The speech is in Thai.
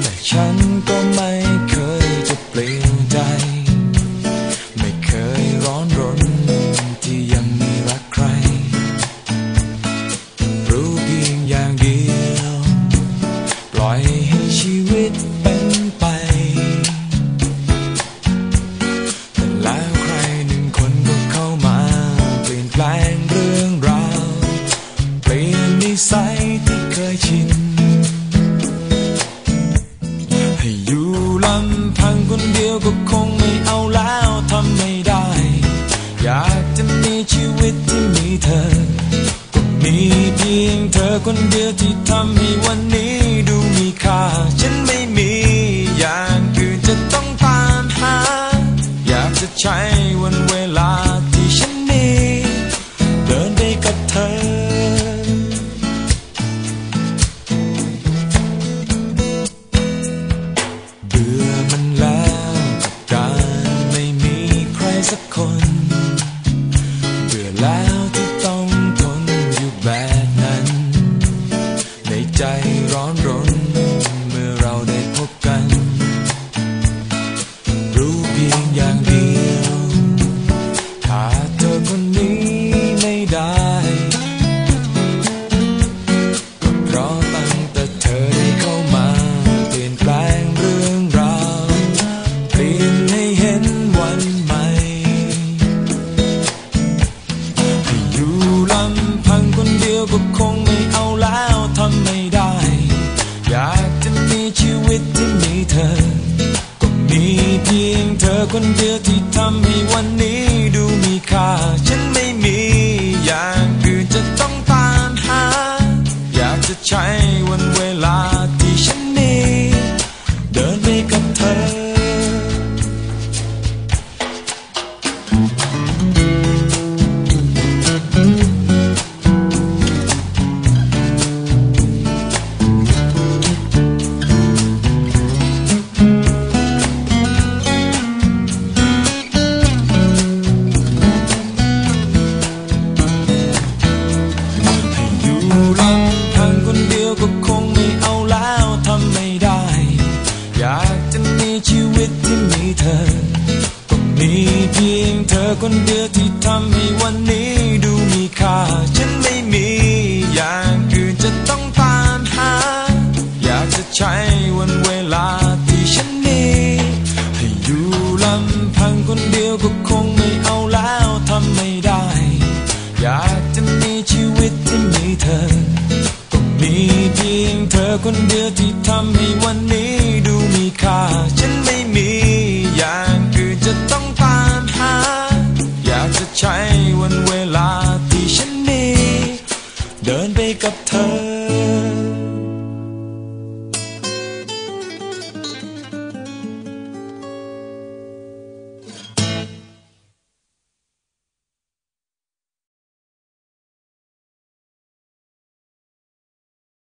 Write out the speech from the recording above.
แต่ฉันก็ไม่เคยจะเปลี่ยนใจ ไม่เคยร้อนรนที่ยังมีรักใคร รู้เพียงอย่างเดียว ปล่อยให้ชีวิตเป็นไปแต่แล้วใครหนึ่งคนก็เข้ามา เปลี่ยนแปลงเรื่องราว เปลี่ยนนิสัยที่เคยชิน คงไม่เอาแล้วทำไม่ได้ อยากจะมีชีวิตที่มีเธอก็มีเพียงเธอคนเดียวที่ทำให้วันนี้ดูมีค่าฉัน คนเบื่อแล้วที่ต้องทนอยู่แบบนั้น ในใจร้อนรนเมื่อเราได้พบกัน รู้เพียงอย่างเดียว ขาดเธอคนนี้ไม่ได้ คนเดียวที่ทำให้วันนี้ดูมีค่า ฉันไม่มีอย่างอื่นจะต้องตามหา อยากจะใช้วันเวลา เธอ ก็มีเพียงเธอคนเดียวที่ทำให้วันนี้ดูมีค่า ฉันไม่มีอย่างอื่นจะต้องตามหา อยากจะใช้วันเวลาที่ฉันมีให้อยู่ลำพังคนเดียวก็คงไม่เอาแล้วทำไม่ได้ อยากจะมีชีวิตที่มีเธอ ก็มีเพียงเธอคนเดียวที่ทำให้วัน วันเวลาที่ฉันมีเดินไปกับเธอ